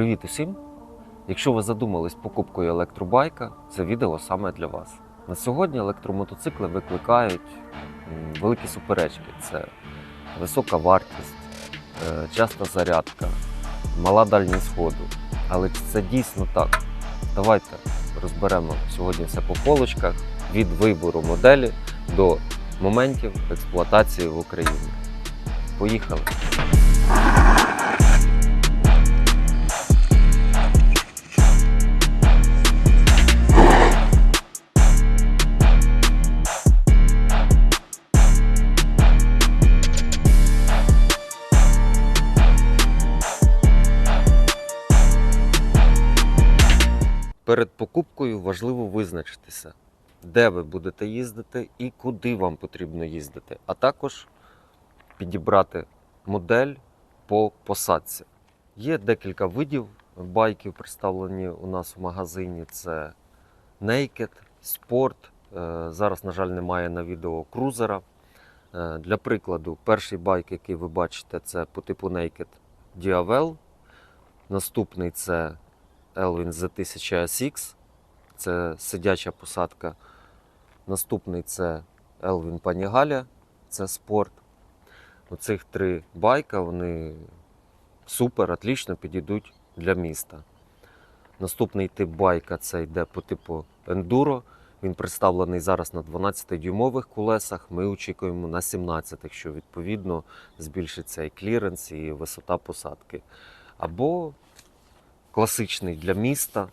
Привіт усім! Якщо ви задумались покупкою електробайка, це відео саме для вас. На сьогодні електромотоцикли викликають великі суперечки: це висока вартість, е, часта зарядка, мала дальність ходу. Але це дійсно так? Давайте розберемо сьогодні все по полочках від вибору моделі до моментів експлуатації в Україні. Поїхали! Перед покупкою важливо визначитися, де ви будете їздити і куди вам потрібно їздити, а також підібрати модель по посадці. Є декілька видів байків, представлені у нас в магазині. Це Naked, Sport. Е, Зараз, на жаль, немає на відео крузера. Е, Для прикладу, перший байк, який ви бачите, це по типу Naked Diavel. Наступний це Elvin Z1000 SX, це сидяча посадка. Наступний це Elvin Panigale, це спорт. Оцих три байка вони супер, отлично підійдуть для міста. Наступний тип байка це йде по типу Enduro. Він представлений зараз на 12-дюймових колесах. Ми очікуємо на 17-х, що відповідно збільшиться і кліренс, і висота посадки. Або класичний для міста,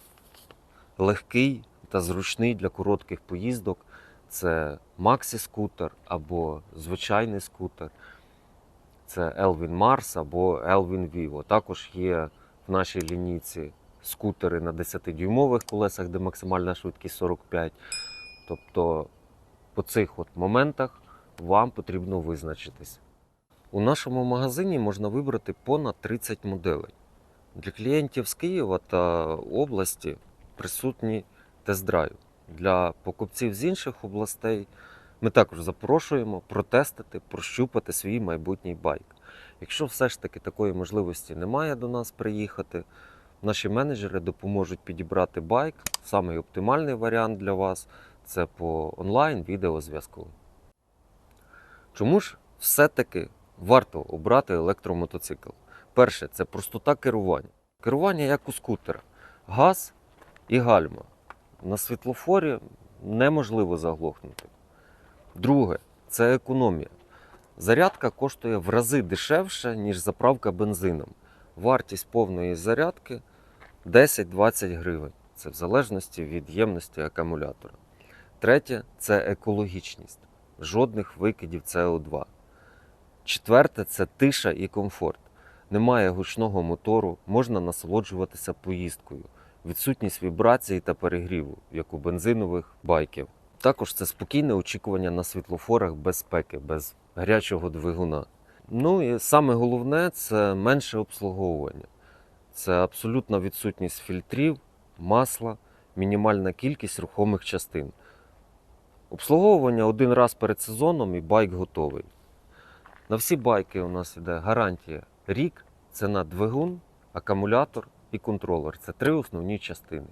легкий та зручний для коротких поїздок. Це Maxi-скутер або звичайний скутер. Це Elvin Mars або Elvin Vivo. Також є в нашій лінійці скутери на 10-дюймових колесах, де максимальна швидкість 45. Тобто по цих от моментах вам потрібно визначитись. У нашому магазині можна вибрати понад 30 моделей. Для клієнтів з Києва та області присутній тест-драйв. Для покупців з інших областей ми також запрошуємо протестити, прощупати свій майбутній байк. Якщо все ж таки такої можливості немає до нас приїхати, наші менеджери допоможуть підібрати байк. Самий оптимальний варіант для вас це по онлайн відеозв'язку. Чому ж все-таки варто обрати електромотоцикл? Перше, це простота керування. Керування як у скутера. Газ і гальма. На світлофорі неможливо заглохнути. Друге, це економія. Зарядка коштує в рази дешевше, ніж заправка бензином. Вартість повної зарядки 10-20 гривень. Це в залежності від ємності акумулятора. Третє це екологічність. Жодних викидів СО2. Четверте це тиша і комфорт. Немає гучного мотору, можна насолоджуватися поїздкою, відсутність вібрації та перегріву, як у бензинових байків. Також це спокійне очікування на світлофорах безпеки, без гарячого двигуна. Ну і саме головне це менше обслуговування. Це абсолютна відсутність фільтрів, масла, мінімальна кількість рухомих частин. Обслуговування один раз перед сезоном і байк готовий. На всі байки у нас іде гарантія рік. Це на двигун, акумулятор і контролер. Це три основні частини.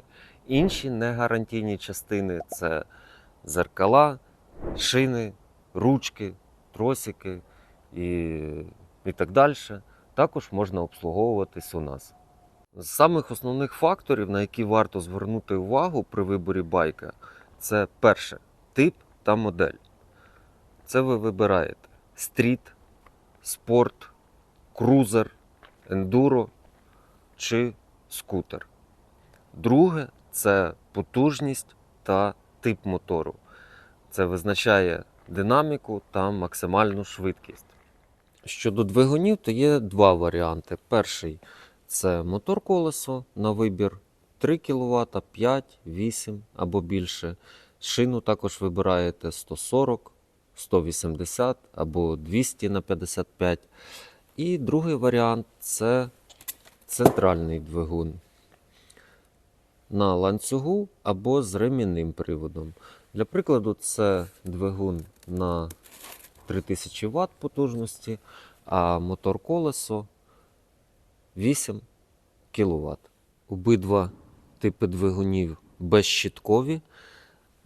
Інші негарантійні частини це зеркала, шини, ручки, тросики і, і так далі. Також можна обслуговуватись у нас. З самих основних факторів, на які варто звернути увагу при виборі байка, це перше тип та модель. Це ви вибираєте стріт, спорт, крузер, ендуро чи скутер. Друге це потужність та тип мотору. Це визначає динаміку та максимальну швидкість. Щодо двигунів, то є два варіанти. Перший це мотор колесо на вибір 3 кВт, 5, 8 або більше. Шину також вибираєте 140, 180 або 200 на 55. І другий варіант це центральний двигун на ланцюгу або з ремінним приводом. Для прикладу, це двигун на 3000 Вт потужності, а мотор колесо 8 кВт. Обидва типи двигунів безщіткові.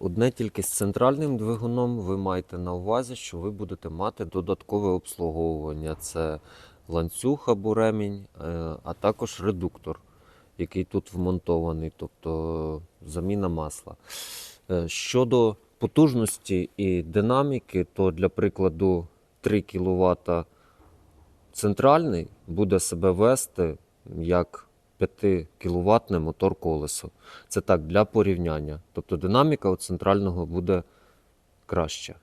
Одне тільки з центральним двигуном ви маєте на увазі, що ви будете мати додаткове обслуговування. Це ланцюг або ремінь, е, а також редуктор, який тут вмонтований, тобто заміна масла. Е, Щодо потужності і динаміки, то для прикладу 3 кВт центральний буде себе вести як 5 кВт мотор колесо. Це так для порівняння. Тобто динаміка у центрального буде краща.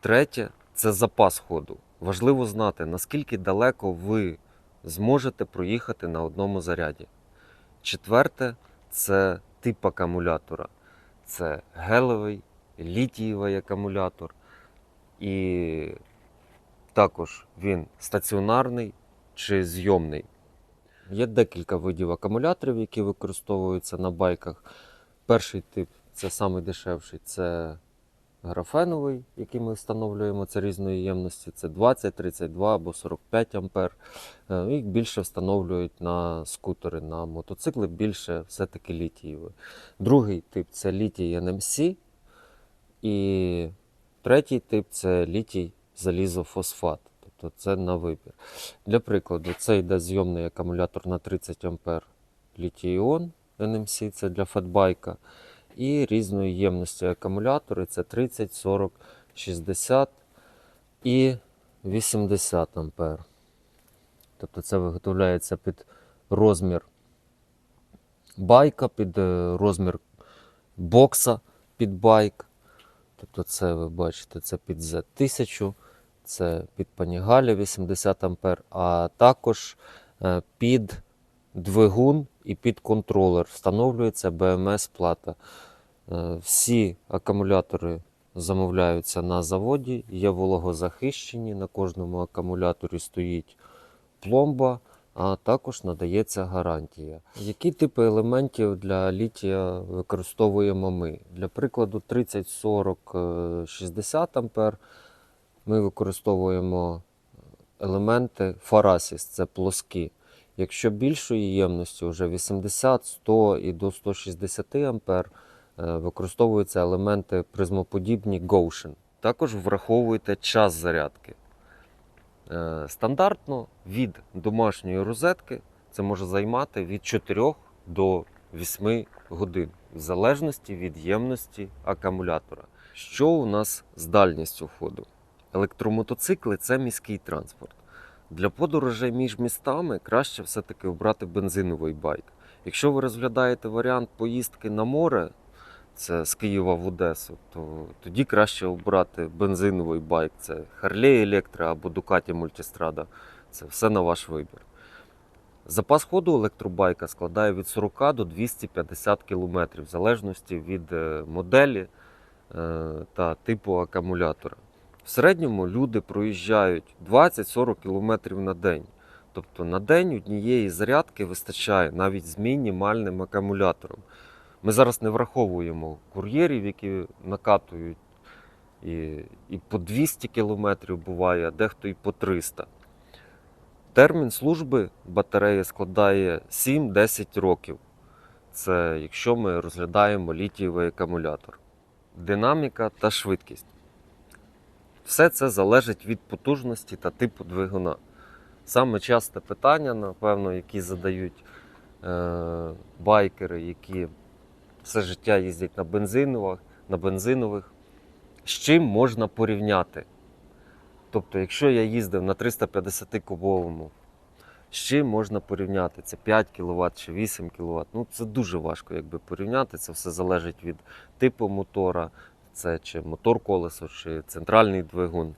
Третє це запас ходу. Важливо знати, наскільки далеко ви зможете проїхати на одному заряді. Четверте це тип акумулятора. Це гелевий, літієвий акумулятор. І також він стаціонарний чи зйомний. Є декілька видів акумуляторів, які використовуються на байках. Перший тип це самий дешевший, це графеновий, який ми встановлюємо це різної ємності. Це 20, 32 або 45 ампер. Е, Їх більше встановлюють на скутери, на мотоцикли, більше все-таки літієвий. Другий тип це літій NMC. І третій тип це літій залізофосфат. Тобто це на вибір. Для прикладу, це йде зйомний акумулятор на 30 А літій-іон NMC, це для фетбайка. І різної ємності акумулятори це 30, 40, 60 і 80 А. Тобто це виготовляється під розмір байка, під е, розмір бокса під байк. Тобто це ви бачите, це під Z1000, це під Panigale 80 А, а також е, під двигун і під контролер встановлюється BMS-плата. Е, Всі акумулятори замовляються на заводі, є вологозахищені. На кожному акумуляторі стоїть пломба, а також надається гарантія. Які типи елементів для літія використовуємо ми? Для прикладу 30, 40, е, 60 ампер ми використовуємо елементи Фарасіс, це плоскі. Якщо більшої ємності, вже 80, 100 і до 160 ампер, е, використовуються елементи призмоподібні Goshen. Також враховуйте час зарядки. Е, Стандартно від домашньої розетки це може займати від 4 до 8 годин, в залежності від ємності акумулятора. Що у нас з дальністю ходу? Електромотоцикли це міський транспорт. Для подорожей між містами краще все-таки обрати бензиновий байк. Якщо ви розглядаєте варіант поїздки на море, це з Києва в Одесу, то тоді краще обрати бензиновий байк. Це Harley Electra або Ducati Multistrada. Це все на ваш вибір. Запас ходу електробайка складає від 40 до 250 км, в залежності від е, моделі е, та типу акумулятора. В середньому люди проїжджають 20-40 км на день. Тобто на день однієї зарядки вистачає навіть з мінімальним акумулятором. Ми зараз не враховуємо кур'єрів, які накатують і, і по 200 км буває, а дехто і по 300. Термін служби батареї складає 7-10 років. Це якщо ми розглядаємо літієвий акумулятор. Динаміка та швидкість. Все це залежить від потужності та типу двигуна. Саме часте питання, напевно, які задають е, байкери, які все життя їздять на бензинових, на бензинових, з чим можна порівняти. Тобто, якщо я їздив на 350 кубовому, з чим можна порівняти? Це 5 кВт чи 8 кВт. Ну, це дуже важко якби, порівняти. Це все залежить від типу мотора, це чи мотор колесо, чи центральний двигун.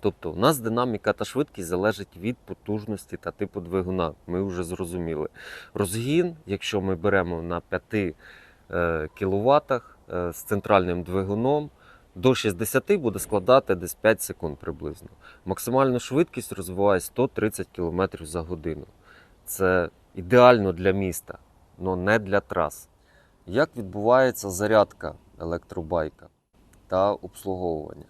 Тобто, у нас динаміка та швидкість залежить від потужності та типу двигуна. Ми вже зрозуміли. Розгін, якщо ми беремо на 5 кВт з центральним двигуном, до 60 буде складати десь 5 секунд приблизно. Максимальну швидкість розвиває 130 км за годину. Це ідеально для міста, але не для трас. Як відбувається зарядка електробайка та обслуговування?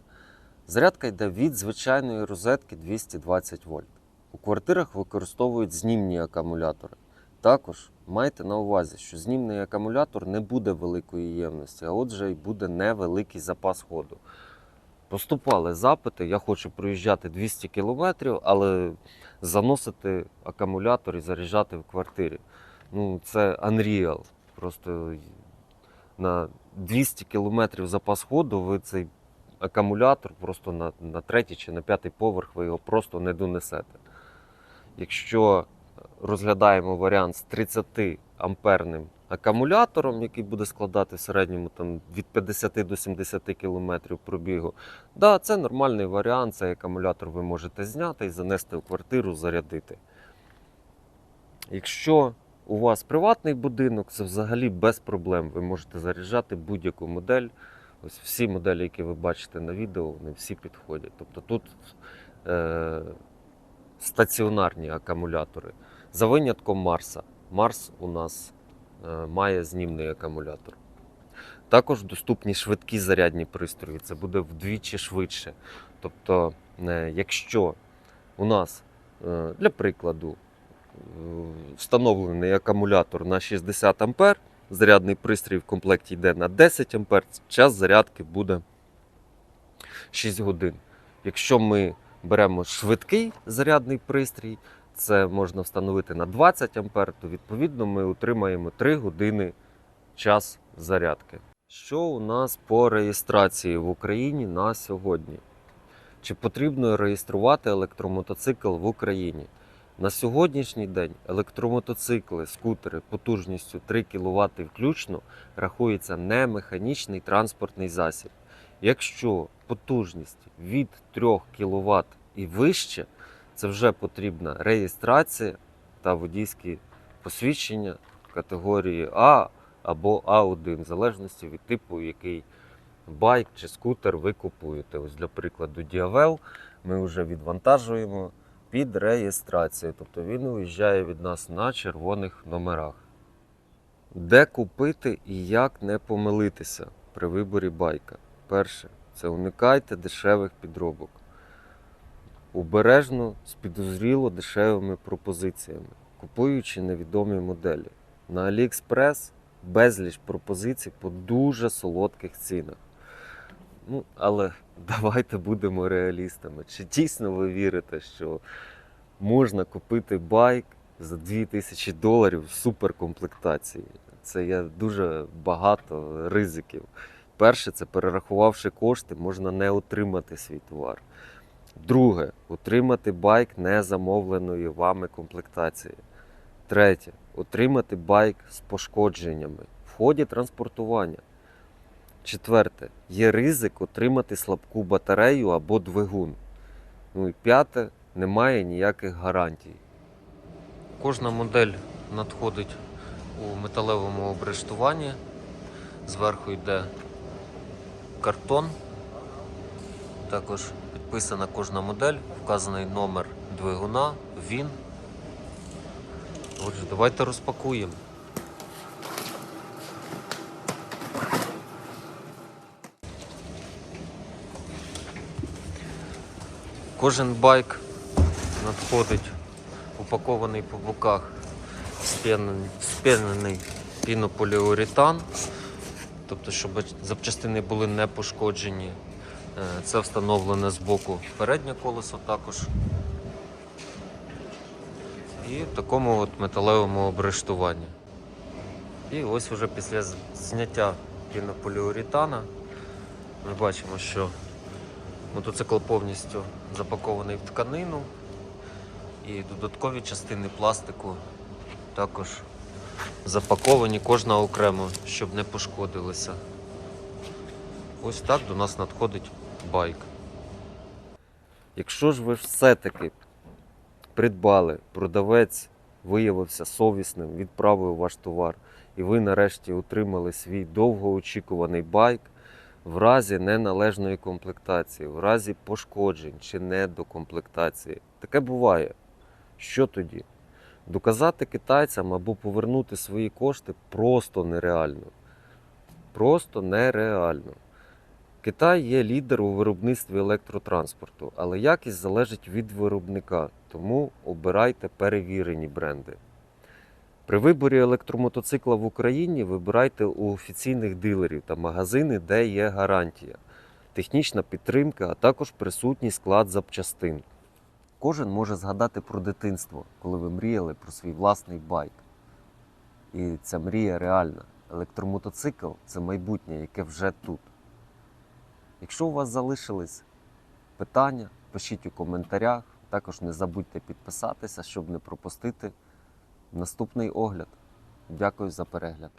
Зарядка йде від звичайної розетки 220 вольт. У квартирах використовують знімні акумулятори. Також майте на увазі, що знімний акумулятор не буде великої ємності, а отже, й буде невеликий запас ходу. Поступали запити, я хочу проїжджати 200 км, але заносити акумулятор і заряджати в квартирі. Ну, це unreal. Просто на 200 км запас ходу ви цей акумулятор просто на, на третій чи на п'ятий поверх ви його просто не донесете. Якщо розглядаємо варіант з 30 амперним акумулятором, який буде складати в середньому там, від 50 до 70 км пробігу, да, це нормальний варіант. Цей акумулятор ви можете зняти і занести в квартиру, зарядити. Якщо у вас приватний будинок, це взагалі без проблем. Ви можете заряджати будь-яку модель. Ось всі моделі, які ви бачите на відео, вони всі підходять. Тобто тут е, стаціонарні акумулятори. За винятком Марса. Марс у нас е, має знімний акумулятор. Також доступні швидкі зарядні пристрої. Це буде вдвічі швидше. Тобто, е, якщо у нас, е, для прикладу, встановлений акумулятор на 60 А, зарядний пристрій в комплекті йде на 10 А, час зарядки буде 6 годин. Якщо ми беремо швидкий зарядний пристрій, це можна встановити на 20 А, то відповідно ми отримаємо 3 години час зарядки. Що у нас по реєстрації в Україні на сьогодні? Чи потрібно реєструвати електромотоцикл в Україні? На сьогоднішній день електромотоцикли, скутери потужністю 3 кВт включно рахується не механічний транспортний засіб. Якщо потужність від 3 кВт і вище, це вже потрібна реєстрація та водійські посвідчення категорії А або А1, в залежності від типу, який байк чи скутер ви купуєте. Ось для прикладу Діавел ми вже відвантажуємо під реєстрацію. Тобто він уїжджає від нас на червоних номерах. Де купити і як не помилитися при виборі байка? Перше, це уникайте дешевих підробок. Обережно з підозріло дешевими пропозиціями, купуючи невідомі моделі. На AliExpress безліч пропозицій по дуже солодких цінах. Ну, але давайте будемо реалістами. Чи дійсно ви вірите, що можна купити байк за 2000 доларів в суперкомплектації? Це є дуже багато ризиків. Перше, це перерахувавши кошти, можна не отримати свій товар. Друге, отримати байк незамовленої вами комплектації. Третє, отримати байк з пошкодженнями в ході транспортування. Четверте, є ризик отримати слабку батарею або двигун. Ну і п'яте, немає ніяких гарантій. Кожна модель надходить у металевому обрештуванні. Зверху йде картон. Також підписана кожна модель, вказаний номер двигуна, він. Отже, давайте розпакуємо. Кожен байк надходить упакований по боках спінений пінополіуретан, тобто, щоб запчастини були не пошкоджені. Е, Це встановлене з боку переднє колесо також. І в такому от металевому обрештуванні. І ось вже після зняття пінополіуретана ми бачимо, що мотоцикл повністю запакований в тканину і додаткові частини пластику також запаковані, кожна окремо, щоб не пошкодилися. Ось так до нас надходить байк. Якщо ж ви все-таки придбали, продавець виявився совісним, відправив ваш товар, і ви нарешті отримали свій довгоочікуваний байк в разі неналежної комплектації, в разі пошкоджень чи недокомплектації. Таке буває. Що тоді? Доказати китайцям або повернути свої кошти просто нереально. Просто нереально. Китай є лідер у виробництві електротранспорту, але якість залежить від виробника, тому обирайте перевірені бренди. При виборі електромотоцикла в Україні вибирайте у офіційних дилерів та магазини, де є гарантія, технічна підтримка, а також присутній склад запчастин. Кожен може згадати про дитинство, коли ви мріяли про свій власний байк. І ця мрія реальна. Електромотоцикл це майбутнє, яке вже тут. Якщо у вас залишились питання, пишіть у коментарях. Також не забудьте підписатися, щоб не пропустити наступний огляд. Дякую за перегляд.